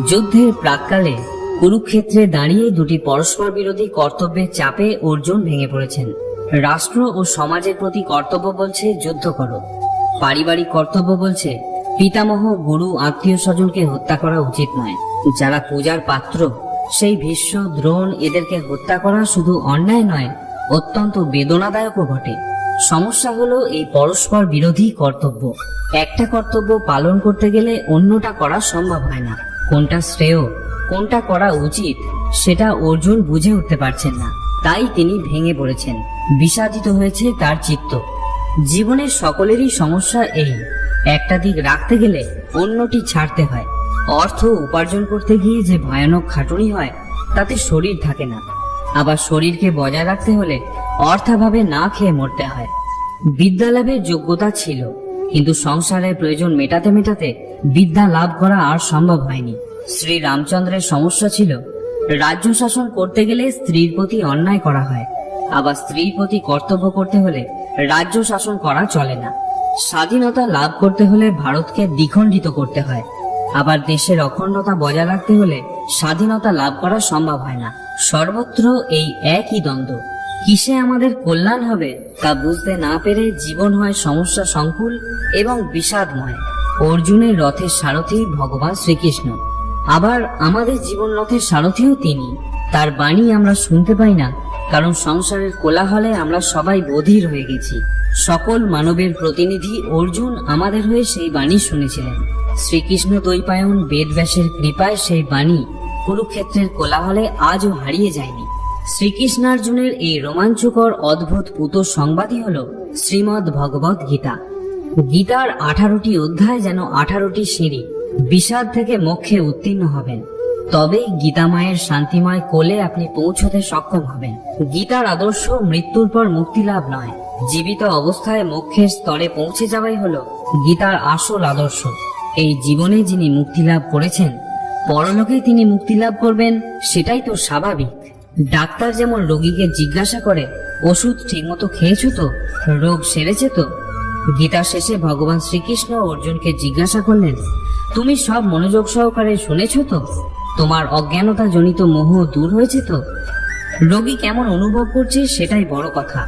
যুদ্ধের প্রাককালে কুরুক্ষেত্রে দাঁড়িয়ে দুটি পরস্পর বিরোধী কর্তব্যের চাপে অর্জুন ভেঙে পড়েছেন। রাষ্ট্র ও সমাজের প্রতি কর্তব্য বলছে, যুদ্ধ করো। পারিবারিক কর্তব্য বলছে, পিতামহ, গুরু, আত্মীয় স্বজনকে হত্যা করা উচিত নয়। যারা পূজার পাত্র, সেই ভীষ্ম, দ্রোণ, এদেরকে হত্যা করা শুধু অন্যায় নয়, অত্যন্ত বেদনাদায়কও বটে সমস্যা হলো এই পরস্পর বিরোধী কর্তব্য। একটা কর্তব্য পালন করতে গেলে অন্যটা করা সম্ভব হয় না। কোনটা শ্রেয়, কোনটা করা উচিত, সেটা অর্জুন বুঝে উঠতে পারছেন না। তাই তিনি ভেঙে পড়েছেন। বিষাদিত হয়েছে তার চিত্ত। জীবনের সকলেরই সমস্যা এই, একটা দিক রাখতে গেলে অন্যটি ছাড়তে হয়। অর্থ উপার্জন করতে গিয়ে যে ভয়ানক খাটুনি হয়, তাতে শরীর থাকে না। আবার শরীরকে বজায় রাখতে হলে অর্থাভাবে না খেয়ে মরতে হয়। বিদ্যালাভের যোগ্যতা ছিল, কিন্তু সংসারের প্রয়োজন মেটাতে মেটাতে বিদ্যা লাভ করা আর সম্ভব হয়নি। শ্রী রামচন্দ্রের সমস্যা ছিল, রাজ্য শাসন করতে গেলে স্ত্রীর প্রতি অন্যায় করা হয়। আবার স্ত্রীর প্রতি কর্তব্য করতে হলে রাজ্য শাসন করা চলে না। স্বাধীনতা লাভ করতে হলে ভারতকে দ্বিখণ্ডিত করতে হয়। আবার দেশের অখণ্ডতা বজায় রাখতে হলে স্বাধীনতা লাভ করা সম্ভব হয় না। সর্বত্র এই একই দ্বন্দ্ব। কিসে আমাদের কল্যাণ হবে তা বুঝতে না পেরে জীবন হয় সমস্যা সংকুল এবং বিষাদময়। অর্জুনের রথের সারথি ভগবান শ্রীকৃষ্ণ। আবার আমাদের জীবন রথের সারথিও তিনি। তার বাণী আমরা শুনতে পাই না, কারণ সংসারের কোলাহলে আমরা সবাই বধির হয়ে গেছি। সকল মানবের প্রতিনিধি অর্জুন আমাদের হয়ে সেই বাণী শুনেছিলেন। শ্রীকৃষ্ণ দৈপায়ন বেদব্যাসের কৃপায় সেই বাণী কুরুক্ষেত্রের কোলাহলে আজও হারিয়ে যায়নি। শ্রীকৃষ্ণার্জুনের এই রোমাঞ্চকর অদ্ভুত পুত সংবাদই হল শ্রীমদ্ ভগবত গীতা। গীতার আঠারোটি অধ্যায় যেন আঠারোটি সিঁড়ি। বিষাদ থেকে মোক্ষে উত্তীর্ণ হবেন। তবেই গীতা মায়ের শান্তিময় কোলে আপনি পৌঁছতে সক্ষম হবেন। গীতার আদর্শ মৃত্যুর পর মুক্তি লাভ নয়। জীবিত অবস্থায় মোক্ষের স্তরে পৌঁছে যাওয়াই হলো গীতার আসল আদর্শ। এই জীবনে যিনি মুক্তি লাভ করেছেন পরলোকে তিনি মুক্তি লাভ করবেন, সেটাই তো স্বাভাবিক। ডাক্তার যেমন রোগীকে জিজ্ঞাসা করে, ওষুধ ঠিকমতো খেয়েছো তো? রোগ সেরেছে তো? গীতা শেষে ভগবান শ্রীকৃষ্ণ অর্জুনকে জিজ্ঞাসা করলেন তুমি সব মনোযোগ সহকারে শুনেছ তো? তোমার অজ্ঞানতা জনিত মোহ দূর হয়েছে তো? রোগী কেমন অনুভব করছে সেটাই বড় কথা।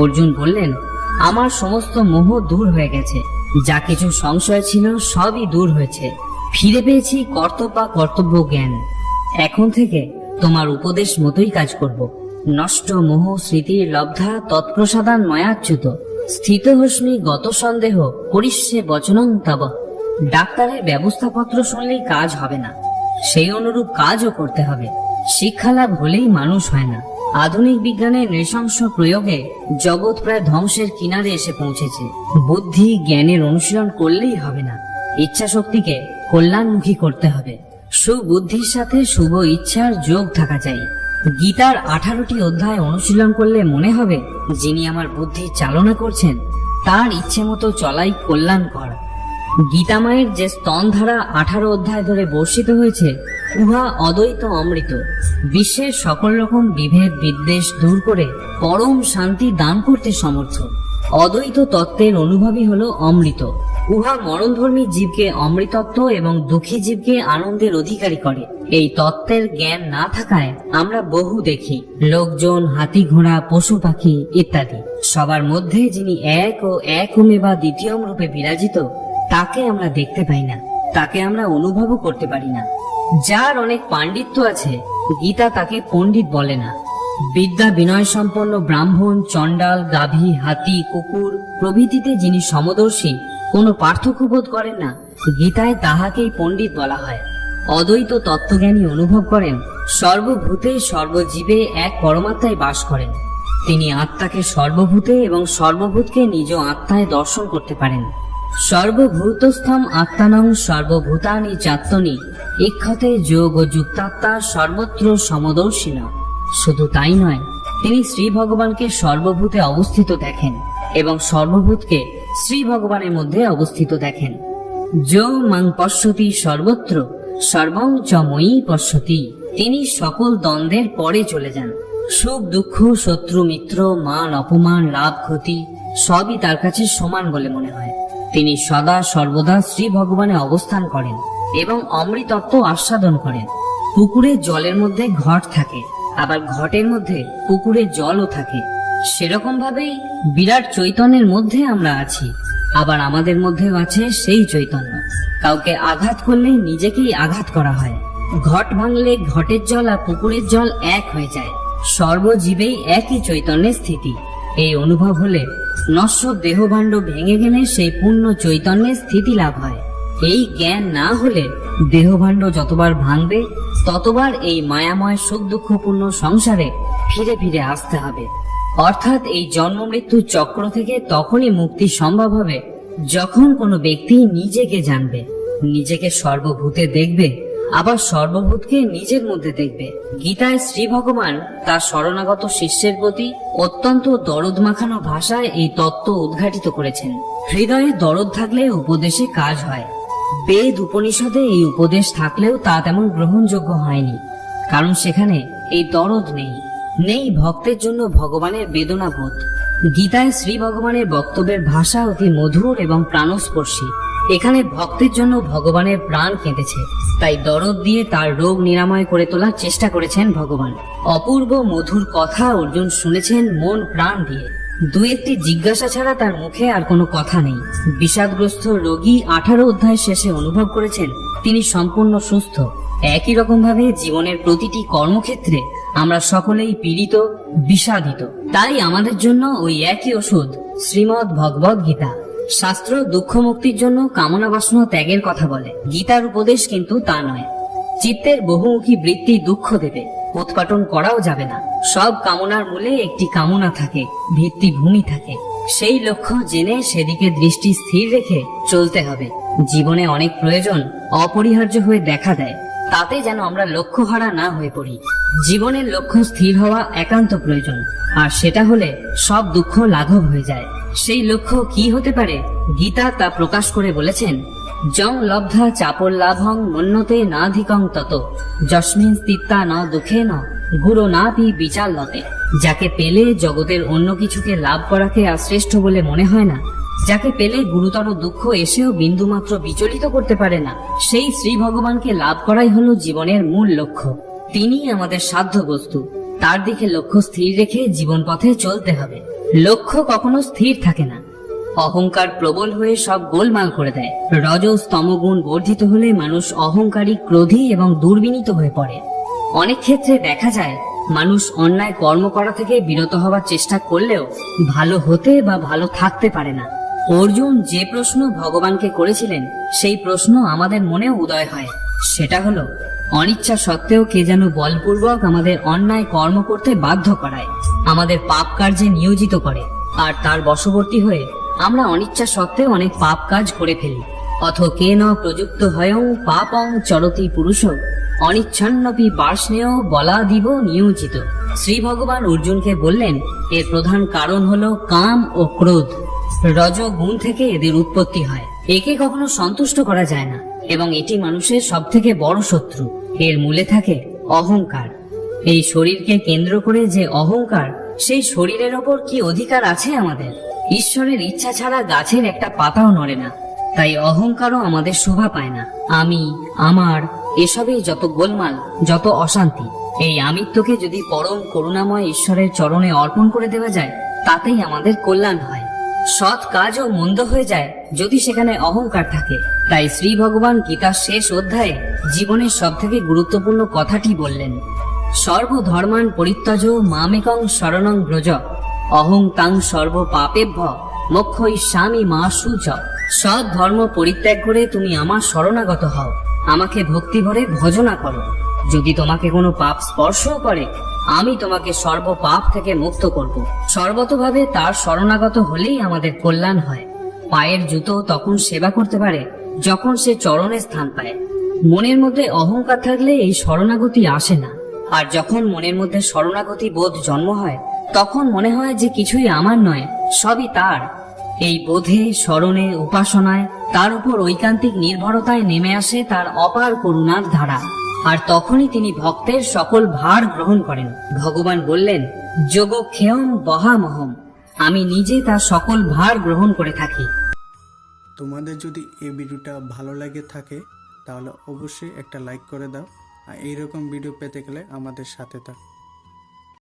অর্জুন বললেন, আমার সমস্ত মোহ দূর হয়ে গেছে। যা কিছু সংশয় ছিল সবই দূর হয়েছে। ফিরে পেয়েছি কর্তব্য বা কর্তব্য জ্ঞান। এখন থেকে তোমার উপদেশ মতোই কাজ করব। নষ্ট মোহ স্মৃতির লব্ধা তৎপ্রসাদান ময়াচ্যুত স্থিত হস্মি গত সন্দেহ করিষ্যে বচনং তব। ডাক্তারের ব্যবস্থাপত্র শুনলেই কাজ হবে না। সেই অনুরূপ কাজও করতে হবে। শিক্ষা লাভ হলেই মানুষ হয় না। আধুনিক বিজ্ঞানের নৃশংস প্রয়োগে জগৎ প্রায় ধ্বংসের কিনারে এসে পৌঁছেছে। বুদ্ধি, জ্ঞানের অনুশীলন করলেই হবে না। ইচ্ছা শক্তিকে কল্যাণমুখী করতে হবে। সুবুদ্ধির সাথে শুভ ইচ্ছার যোগ থাকা চাই। গীতার আঠারোটি অধ্যায় অনুশীলন করলে মনে হবে, যিনি আমার বুদ্ধি চালনা করছেন, তার ইচ্ছে মতো চলাই কল্যাণ কল্যাণকর। গীতামায়ের যে স্তন ধারা আঠারো অধ্যায় ধরে বর্ষিত হয়েছে, উহা অদ্বৈত অমৃত। বিশ্বের সকল রকম বিভেদ বিদ্বেষ দূর করে পরম শান্তি দান করতে সমর্থ। অদ্বৈত তত্ত্বের অনুভবই হলো অমৃত। উহা মরণধর্মী জীবকে অমৃতত্ব এবং দুঃখী জীবকে আনন্দের অধিকারী করে। এই তত্ত্বের জ্ঞান না থাকায় আমরা বহু দেখি, লোকজন, হাতি ঘোড়া, পশু পাখি ইত্যাদি। সবার মধ্যে যিনি এক ও একমে বা দ্বিতীয় রূপে বিরাজিত তাকে আমরা দেখতে পাই না। তাকে আমরা অনুভবও করতে পারি না। যার অনেক পাণ্ডিত্য আছে, গীতা তাকে পণ্ডিত বলে না। বিদ্যা বিনয় সম্পন্ন ব্রাহ্মণ, চণ্ডাল, গাভী, হাতি, কুকুর প্রভৃতিতে যিনি সমদর্শী, কোনো পার্থক্য বোধ করেন না। গীতায় তাহাকেই পণ্ডিত বলা হয়। অদ্বৈত তত্ত্বজ্ঞানী অনুভব করেন, সর্বভূতে সর্বজীবে এক পরমাত্মায় বাস করেন। তিনি আত্মাকে সর্বভূতে এবং সর্বভূতকে নিজ আত্মায় দর্শন করতে পারেন। সর্বভূতস্থম আত্মানং সর্বভূতানি চাত্তনি ইক্ষতে যোগ ও যুক্তাত্মা সর্বত্র সমদর্শিনা। শুধু তাই নয়, তিনি শ্রী ভগবানকে সর্বভূতে অবস্থিত দেখেন এবং সর্বভূতকে শ্রী ভগবানের মধ্যে অবস্থিত দেখেন। যো মাং পশ্যতি সর্বত্র, সর্বং চ ময়ী পশ্যতি। তিনি সকল দ্বন্দ্বের পরে চলে যান। সুখ, দুঃখ, শত্রু, মিত্র, মান, অপমান, লাভ, ক্ষতি সবই তার কাছে সমান বলে মনে হয়। তিনি সদা সর্বদা শ্রী ভগবানে অবস্থান করেন এবং অমৃতত্ব আস্বাদন করেন। পুকুরে জলের মধ্যে ঘট থাকে, আবার ঘটের মধ্যে পুকুরে জলও থাকে। সেরকম ভাবেই বিরাট চৈতন্যের মধ্যে আমরা আছি, আবার আমাদের মধ্যেও আছে সেই চৈতন্য। কাউকে আঘাত করলে নিজেকেই আঘাত করা হয়। ঘট ভাঙলে ঘটের জল আর পুকুরের জল এক হয়ে যায়। সর্বজীবেই একই চৈতন্যের স্থিতি। এই অনুভব হলে নশ্বর দেহভাণ্ড ভেঙে গেলে সেই পূর্ণ চৈতন্যের স্থিতি লাভ হয়। এই জ্ঞান না হলে দেহভাণ্ড যতবার ভাঙবে, ততবার এই মায়াময় সুখ দুঃখপূর্ণ সংসারে ফিরে ফিরে আসতে হবে। অর্থাৎ এই জন্ম মৃত্যুর চক্র থেকে তখনই মুক্তি সম্ভব হবে যখন কোনো ব্যক্তি নিজেকে জানবে, নিজেকে সর্বভূতে দেখবে আবার সর্বভূতকে নিজের মধ্যে দেখবে। গীতায় শ্রী ভগবান তার শরণাগত শিষ্যের প্রতি অত্যন্ত দরদ মাখানো ভাষায় এই তত্ত্ব উদ্ঘাটিত করেছেন। হৃদয়ে দরদ থাকলে উপদেশে কাজ হয়। বেদ উপনিষদে এই উপদেশ থাকলেও তা তেমন গ্রহণযোগ্য হয়নি। কারণ সেখানে এই দরদ নেই। নেই ভক্তের জন্য ভগবানের বেদনা বোধ গীতায় শ্রী ভগবানের বক্তব্যের ভাষা অতি মধুর এবং প্রাণস্পর্শী। এখানে ভক্তের জন্য ভগবানের প্রাণ কেঁদেছে। তাই দরদ দিয়ে তার রোগ নিরাময় করে তোলার চেষ্টা করেছেন ভগবান। অপূর্ব মধুর কথা অর্জুন শুনেছেন মন প্রাণ দিয়ে। দু একটি জিজ্ঞাসা ছাড়া তার মুখে আর কোনো কথা নেই। বিষাদগ্রস্ত রোগী আঠারো অধ্যায় শেষে অনুভব করেছেন, তিনি সম্পূর্ণ সুস্থ। একই রকম ভাবে জীবনের প্রতিটি কর্মক্ষেত্রে আমরা সকলেই পীড়িত, বিষাদিত। তাই আমাদের জন্য ওই একই ওষুধ, শ্রীমদ ভগবদ গীতা। শাস্ত্র দুঃখ মুক্তির জন্য কামনা বাসনা ত্যাগের কথা বলে। গীতার উপদেশ কিন্তু তা নয়। চিত্তের বহুমুখী বৃত্তি দুঃখ দেবে। উৎপাটন করাও যাবে না। সব কামনার মূলে একটি কামনা থাকে, ভিত্তিভূমি থাকে। সেই লক্ষ্য জেনে সেদিকে দৃষ্টি স্থির রেখে চলতে হবে। জীবনে অনেক প্রয়োজন অপরিহার্য হয়ে দেখা দেয়। তাতে যেন আমরা লক্ষ্য হারা না হয়ে পড়ি। জীবনের লক্ষ্য স্থির হওয়া একান্ত প্রয়োজন। আর সেটা হলে সব দুঃখ লাঘব হয়ে যায়। সেই লক্ষ্য কি হতে পারে? গীতা তা প্রকাশ করে বলেছেন জং লব্ধা চাপল লাভং মন্যতে নাধিকং তত। যস্মিন স্থিতা ন দুঃখে ন গুরু না পি বিচার লতে যাকে পেলে জগতের অন্য কিছুকে লাভ করাকে আর শ্রেষ্ঠ বলে মনে হয় না। যাকে পেলে গুরুতর দুঃখ এসেও বিন্দুমাত্র বিচলিত করতে পারে না। সেই শ্রী ভগবানকে লাভ করাই হলো জীবনের মূল লক্ষ্য। তিনি আমাদের সাধ্য বস্তু তার দিকে লক্ষ্য স্থির রেখে জীবন পথে চলতে হবে। লক্ষ্য কখনো স্থির থাকে না। অহংকার প্রবল হয়ে সব গোলমাল করে দেয়। রজস তমগুণ বর্ধিত হলে মানুষ অহংকারী, ক্রোধী এবং দুর্বিনীত হয়ে পড়ে। অনেক ক্ষেত্রে দেখা যায়, মানুষ অন্যায় কর্ম করা থেকে বিরত হবার চেষ্টা করলেও ভালো হতে বা ভালো থাকতে পারে না। অর্জুন যে প্রশ্ন ভগবানকে করেছিলেন, সেই প্রশ্ন আমাদের মনেও উদয় হয়। সেটা হলো অনিচ্ছা সত্ত্বেও কে যেন বলপূর্বক আমাদের অন্যায় কর্ম করতে বাধ্য করায়, আমাদের পাপ কার্যে নিয়োজিত করে। আর তার বশবর্তী হয়ে আমরা অনিচ্ছা সত্ত্বেও অনেক পাপ কাজ করে ফেলি। অথ কে ন প্রযুক্ত হয়ং পাপং চরতি পুরুষ অনিচ্ছন্নপি বার্ষ্ণেয় বলা দিব নিয়োজিত। শ্রী ভগবান অর্জুনকে বললেন, এর প্রধান কারণ হল কাম ও ক্রোধ। রজ গুণ থেকে এদের উৎপত্তি হয়। একে কখনো সন্তুষ্ট করা যায় না, এবং এটি মানুষের সব থেকে বড় শত্রু। এর মূলে থাকে অহংকার। এই শরীরকে কেন্দ্র করে যে অহংকার, সেই শরীরের ওপর কি অধিকার আছে আমাদের? ঈশ্বরের ইচ্ছা ছাড়া গাছের একটা পাতাও নড়ে না। তাই অহংকারও আমাদের শোভা পায় না। আমি, আমার, এসবেই যত গোলমাল, যত অশান্তি, এই আমিত্বকে যদি পরম করুণাময় ঈশ্বরের চরণে অর্পণ করে দেওয়া যায়, তাতেই আমাদের কল্যাণ হয়। সৎ কাজও মন্দ হয়ে যায় যদি সেখানে অহংকার থাকে। তাই শ্রী ভগবান গীতার শেষ অধ্যায়ে জীবনের সব থেকে গুরুত্বপূর্ণ কথাটি বললেন, সর্বধর্মান পরিত্যজ মামেকং শরণং ব্রজ, অহং তাং সর্ব পাপেভ্য মোক্ষই স্বামী মা সুচ। সৎ ধর্ম পরিত্যাগ করে তুমি আমার শরণাগত হও। আমাকে ভক্তি ভরে ভজনা করো। যদি তোমাকে কোনো পাপ স্পর্শও করে আমি তোমাকে সর্ব পাপ থেকে মুক্ত করব। সর্বতভাবে তার শরণাগত হলেই আমাদের কল্যাণ হয়। পায়ের জুতো তখন সেবা করতে পারে, যখন সে চরণে স্থান পায়। মনের মধ্যে অহংকার থাকলে এই শরণাগতি আসে না। আর যখন মনের মধ্যে শরণাগতি বোধ জন্ম হয়, তখন মনে হয় যে কিছুই আমার নয়, সবই তার। এই বোধে, স্মরণে, উপাসনায় তার উপর ঐকান্তিক নির্ভরতায় নেমে আসে তার অপার করুণার ধারা। আর তখনই তিনি ভক্তের সকল ভার গ্রহণ করেন। ভগবান বললেন, যোগ ক্ষেয়ম বহামহম। আমি নিজে তার সকল ভার গ্রহণ করে থাকি। তোমাদের যদি এই ভিডিওটা ভালো লাগে থাকে, তাহলে অবশ্যই একটা লাইক করে দাও। আর এইরকম ভিডিও পেতে গেলে আমাদের সাথে থাক।